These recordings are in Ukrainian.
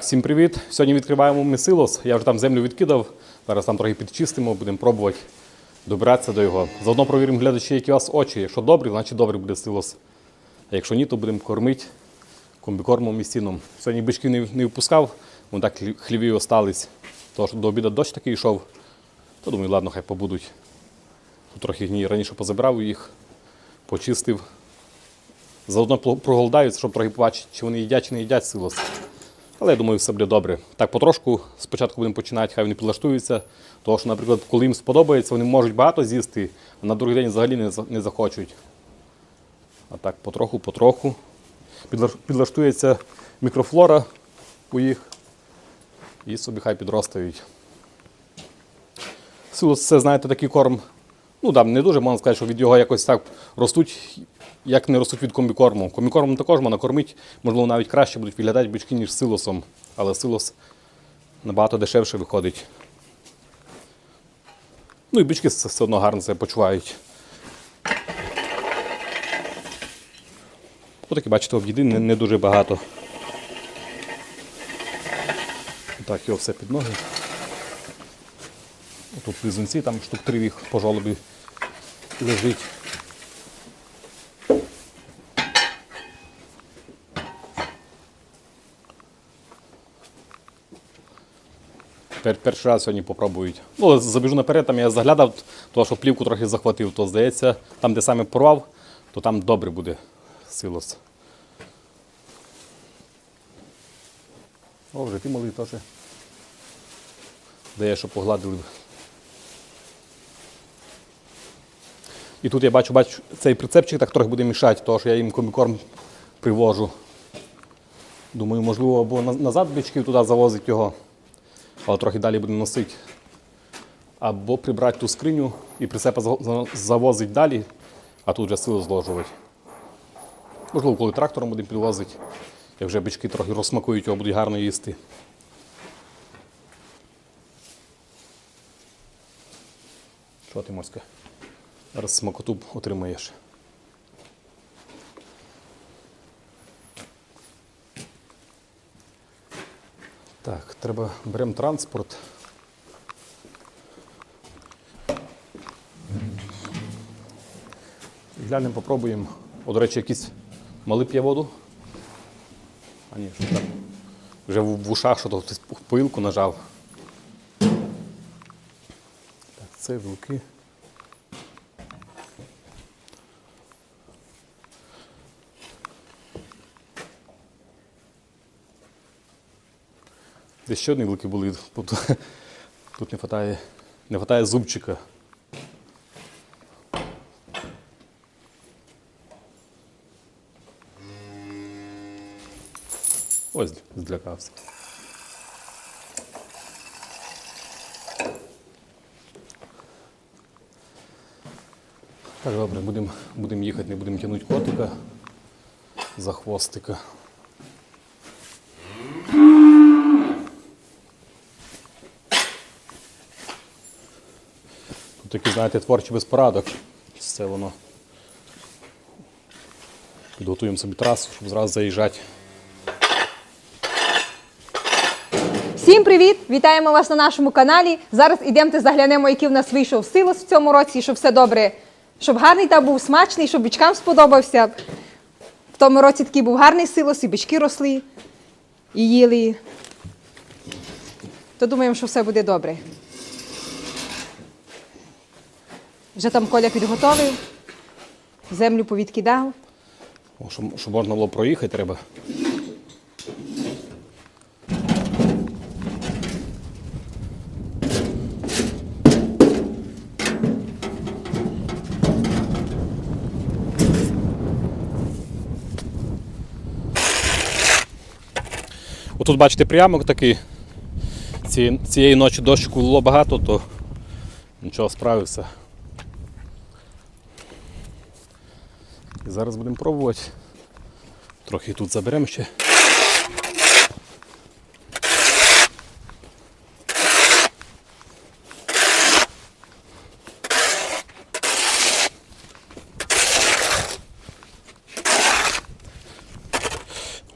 Всім привіт! Сьогодні відкриваємо ми силос. Я вже там землю відкидав. Зараз там трохи підчистимо, будемо пробувати добиратися до його. Заодно провіримо глядачі, які у вас очі. Якщо добрі, значить добрий буде силос. А якщо ні, то будемо кормити комбікормом і сіном. Сьогодні бички не, не впускав, вони так хліві остались. Що до обіду дощ такий йшов. То думаю, ладно, хай побудуть. Тут трохи гній раніше позабирав їх, почистив. Заодно проголодаються, щоб трохи побачити, чи вони їдять, чи не їдять силос. Але я думаю, все буде добре. Так, потрошку спочатку будемо починати, хай вони підлаштуються. Тому що, наприклад, коли їм сподобається, вони можуть багато з'їсти, а на другий день взагалі не, не захочуть. А так, потроху, потроху. Підлаштується мікрофлора у їх і собі хай підростають. Це, знаєте, такий корм. Ну там не дуже можна сказати, що від його якось так ростуть, як не ростуть від комбікорму. Комбікормом також можна кормити, можливо, навіть краще будуть виглядати бички, ніж силосом. Але силос набагато дешевше виходить. Ну і бички все одно гарно себе почувають. Отакі, бачите, об'їди не, не дуже багато. Так, його все під ноги. Тут плізунці, там штук три їх по жолобі лежить. Пер, перший раз сьогодні попробують. Ну, забіжу наперед, там я заглядав, тому що плівку трохи захватив, то здається, там, де саме порвав, то там добре буде силос. О, вже ти малий теж. Дає, що погладили. І тут я бачу, бачу, цей прицепчик так трохи буде мішати, тому що я їм комікорм привожу. Думаю, можливо, або назад бичків туди завозить його, але трохи далі буде носити. Або прибрати ту скриню і прицепа за- за- завозить далі, а тут вже силу зложувати. Можливо, коли трактором будемо підвозити, як вже бички трохи розсмакують, його будуть гарно їсти. Що ти морська? Зараз смакоту отримаєш. Так, треба беремо транспорт. Глянемо, попробуємо. О, до речі, якийсь малий п'є воду. А ні, що так. Вже в ушах, що то хтось пилку нажав. Так, це вилки. Ще вилки були. Тут, тут не вистачає, не вистачає зубчика. Ось злякався. Так, добре, будемо будем їхати, не будемо тягнути котика за хвостика. Такий, знаєте, творчий безпорадок. Це воно. Підготуємо собі трасу, щоб зразу заїжджати. Всім привіт! Вітаємо вас на нашому каналі. Зараз ідемте заглянемо, який в нас вийшов силос в цьому році, щоб все добре, щоб гарний та був смачний, щоб бичкам сподобався. В тому році такий був гарний силос, і бички росли, і їли. То думаємо, що все буде добре. Вже там Коля підготовив, землю повідкидав. О, щоб, щоб можна було проїхати, треба. Отут бачите прямок такий. Ці, цієї ночі дощику було багато, то нічого справився. І зараз будемо пробувати. Трохи тут заберемо ще.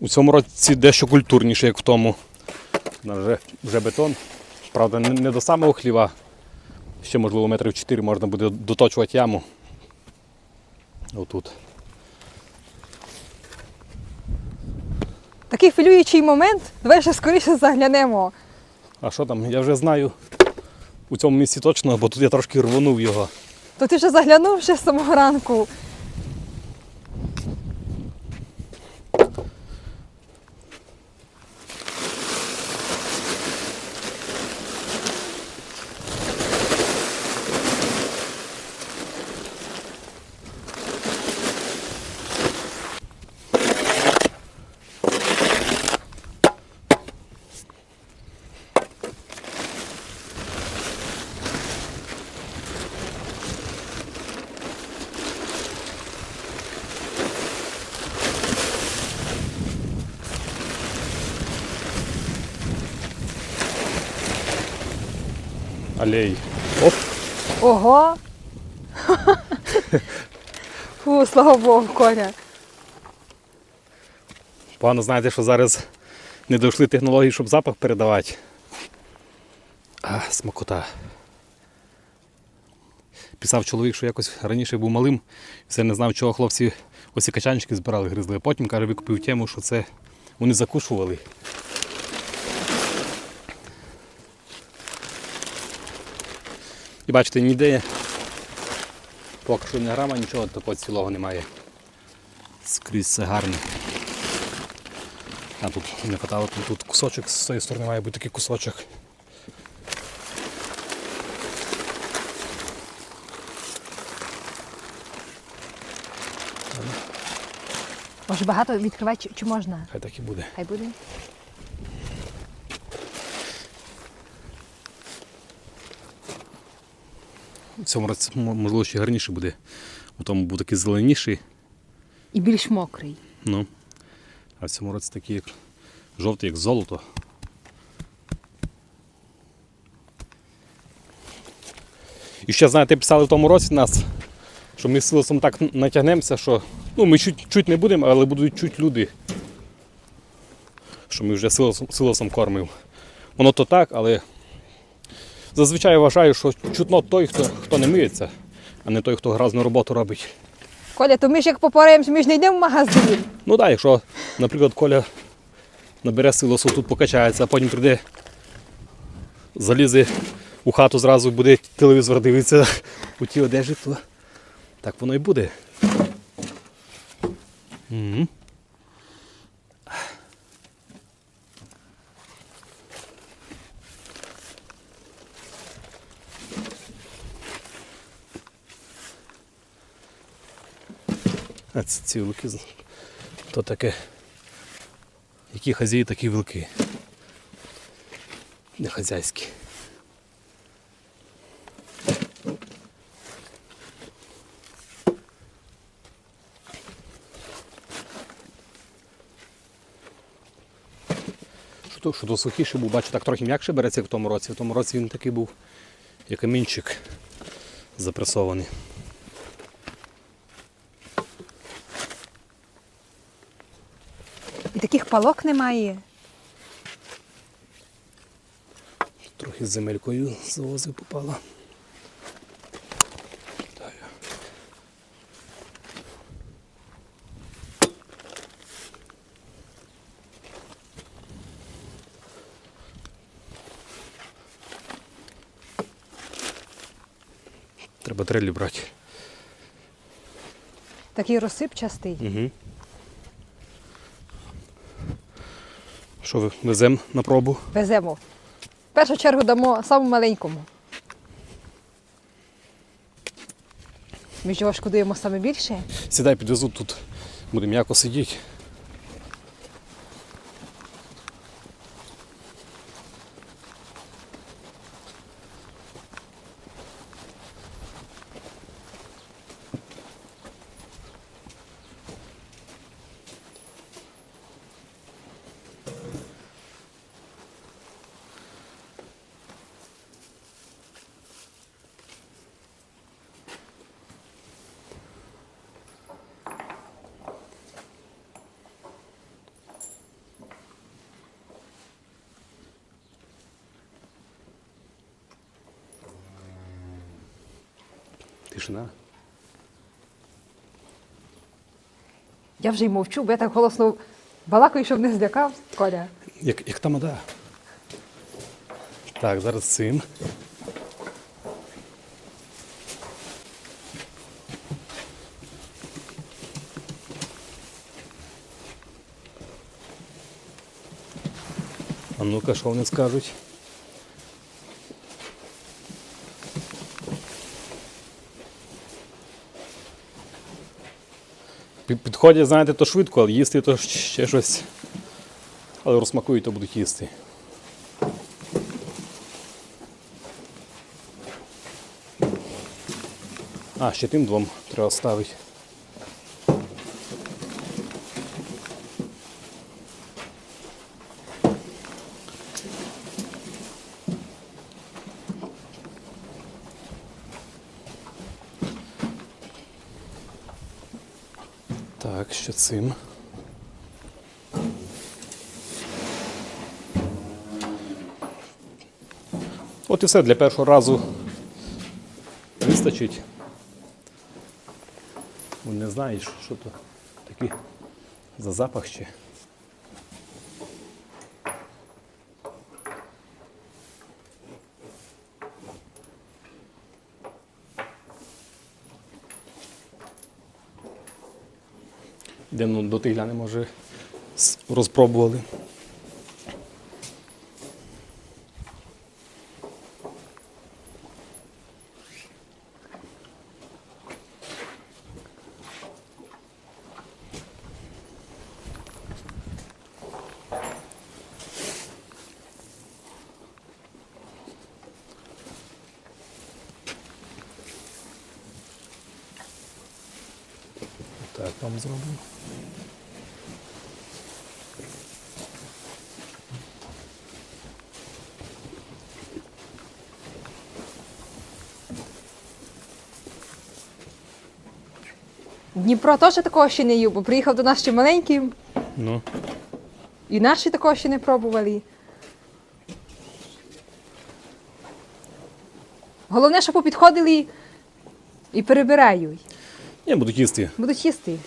У цьому році дещо культурніше, як в тому. Вже, вже бетон. Правда, не, до самого хліва. Ще, можливо, метрів 4 можна буде доточувати яму. Отут. Такий хвилюючий момент. Давай ще скоріше заглянемо. А що там? Я вже знаю у цьому місці точно, бо тут я трошки рвонув його. То ти вже заглянув ще з самого ранку. Алей. Оп! Ого! Фу, слава Богу, Коля. Погано знаєте, що зараз не дійшли технології, щоб запах передавати. А, смакота. Писав чоловік, що якось раніше був малим, все не знав, чого хлопці ось і качанчики збирали, гризли. А потім, каже, викупив тему, що це вони закушували. І бачите, ніде поки що не грама, нічого такого цілого немає. Скрізь все гарне. А тут не хватало, тут, тут кусочок з цієї сторони має бути такий кусочок. Може багато відкривати, чи, чи можна? Хай так і буде. Хай буде. В цьому році можливо ще гарніше буде. У тому був такий зеленіший, І більш мокрий. ну. А в цьому році такий як жовтий, як золото. І ще, знаєте, писали в тому році нас, що ми з силосом так натягнемося, що ну, ми чуть, чуть не будемо, але будуть чуть люди. Що ми вже силосом, силосом кормимо. Воно то так, але зазвичай я вважаю, що чутно той, хто, хто не миється, а не той, хто гразну роботу робить. Коля, то ми ж як попораємося, ми ж не йдемо в магазин. Ну так, якщо, наприклад, Коля набере силосу, тут покачається, а потім прийде, залізе у хату зразу, буде телевізор дивитися у тій одежі, то так воно і буде. Мгм. А ці, ці вилки, то таке. Які хазяї, такі вилки. Не хазяйські. Що то, сухіший був, бачу, так трохи м'якше береться, в тому році. В тому році він такий був, як камінчик запресований. І таких палок немає. Трохи з земелькою завозив попало. Так. Треба трелі брати. Такий розсипчастий. Угу. Що ви веземо на пробу? Веземо. В першу чергу дамо самому маленькому. Ми ж його шкодуємо саме більше. Сідай, підвезу тут. будемо м'яко сидіти. Тишина. Я вже й мовчу, бо я так голосно балакаю, щоб не злякав. Коля. Як, як тамада. Так, зараз цим. А ну-ка, що вони скажуть? Підходять, знаєте, то швидко, але їсти то ще щось. Але розсмакують, то будуть їсти. А, ще тим двом треба ставити. Так, ще цим. От і все для першого разу вистачить. Не знаєш, що то такі за запах ще. Йдемо до тих глянемо, може розпробували. Так, вам зробимо. Дніпро теж такого ще не їв, бо приїхав до нас ще маленьким, Ну, і наші такого ще не пробували. Головне, щоб попідходили і перебирають. Я буду їсти. Будуть їсти.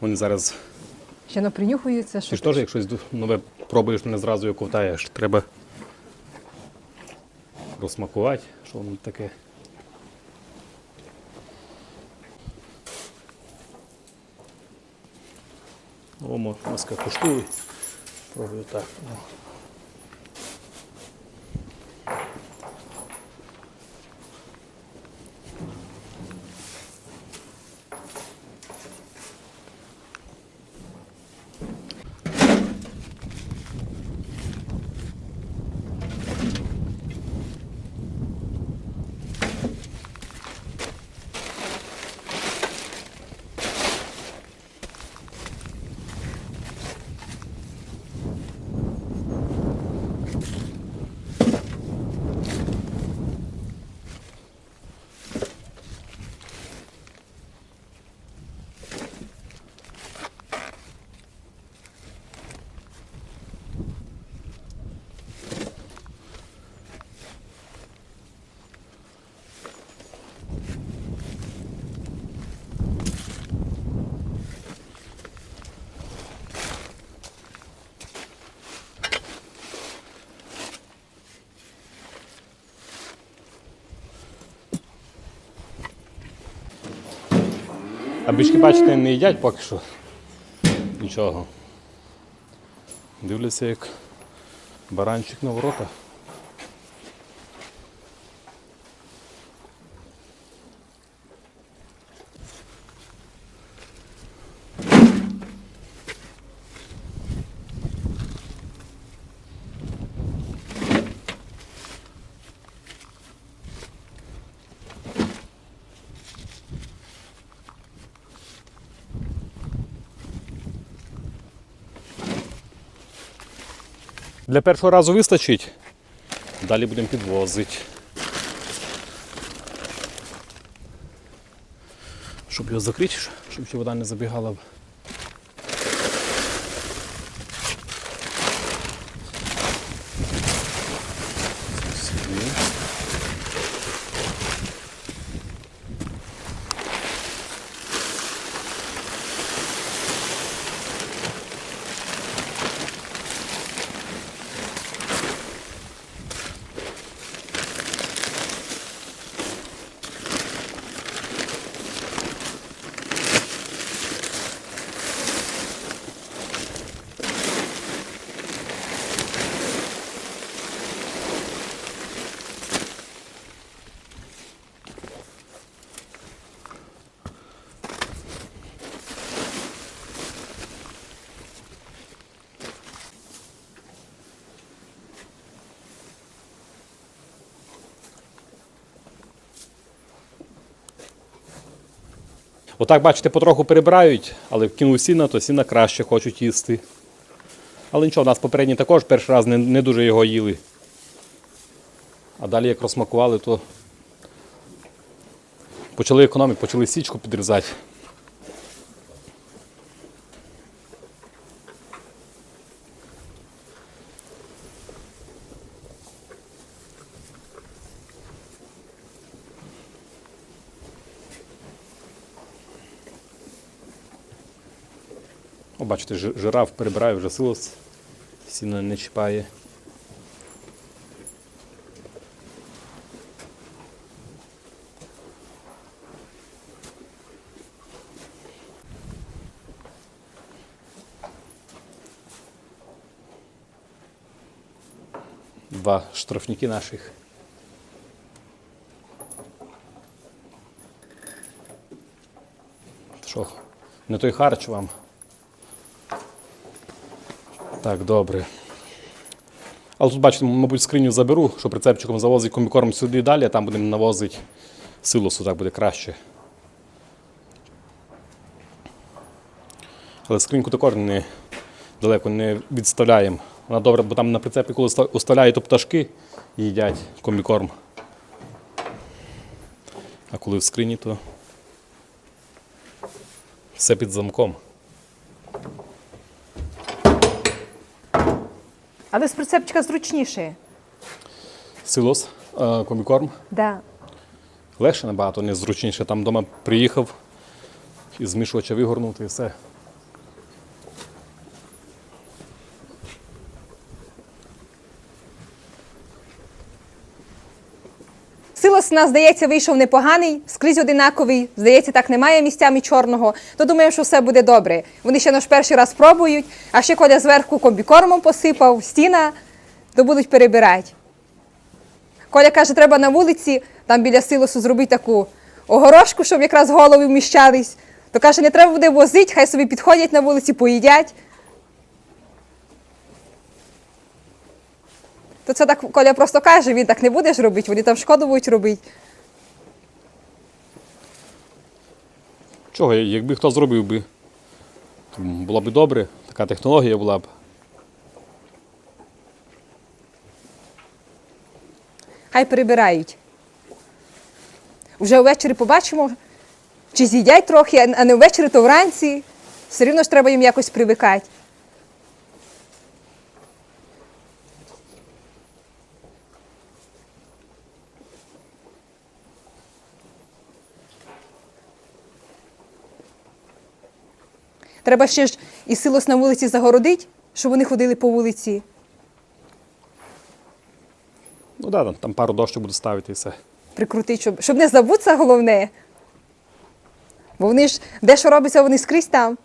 Вони зараз. Ще не принюхуються, Ти ж теж, як щось нове пробуєш, не зразу його ковтаєш. Треба розсмакувати, що воно таке. О, маска коштує. Пробую так. А бички, бачите, не їдять поки що. Нічого. Дивляться, як баранчик на ворота. Для першого разу вистачить. Далі будемо підвозити. Щоб його закрити, щоб ще вода не забігала. в- Сюди. Отак, бачите, потроху перебирають, але вкинув сіна, то сіна краще хочуть їсти. Але нічого, у нас попередні також перший раз не, не дуже його їли. А далі як розсмакували, то почали економити, почали січку підрізати. Бачите, жираф перебирає вже силос, сіно не чіпає. Два штрафники наших. Що, не той харч вам? Так, добре. Але тут, бачите, мабуть, скриню заберу, що прицепчиком завозить комбікорм сюди далі, а там будемо навозити силосу, так буде краще. Але скриньку також не, далеко не відставляємо. Вона добре, бо там на прицепі, коли ста- оставляють, то пташки їдять комбікорм. А коли в скрині, то все під замком. Але з прицепчика зручніше. Силос, е, комікорм. Да. Легше набагато, не зручніше. Там вдома приїхав і змішувача вигорнути і все. Силос у нас, здається, вийшов непоганий, скрізь одинаковий. Здається, так немає місцями чорного. То думаємо, що все буде добре. Вони ще наш перший раз пробують, а ще коля зверху комбікормом посипав, стіна, то будуть перебирати. Коля каже, треба на вулиці, там біля силосу зробити таку огорошку, щоб якраз голови вміщались. То каже, не треба буде возити, хай собі підходять на вулиці, поїдять. То це так Коля просто каже, він так не будеш робити, вони там шкоду будуть робити. Чого, якби хто зробив би, то було б добре, така технологія була б. Хай прибирають. Вже ввечері побачимо, чи з'їдять трохи, а не ввечері, то вранці. Все рівно ж треба їм якось привикати. Треба ще ж і силос на вулиці загородити, щоб вони ходили по вулиці. Ну так, да, там пару дощок буду ставити і все. прикрутити, щоб, щоб не забутися головне. Бо вони ж де що робиться, вони скрізь там.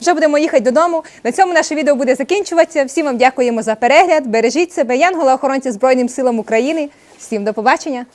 Вже будемо їхати додому. На цьому наше відео буде закінчуватися. Всім вам дякуємо за перегляд. Бережіть себе, Янгола охоронці Збройним силам України. Всім до побачення!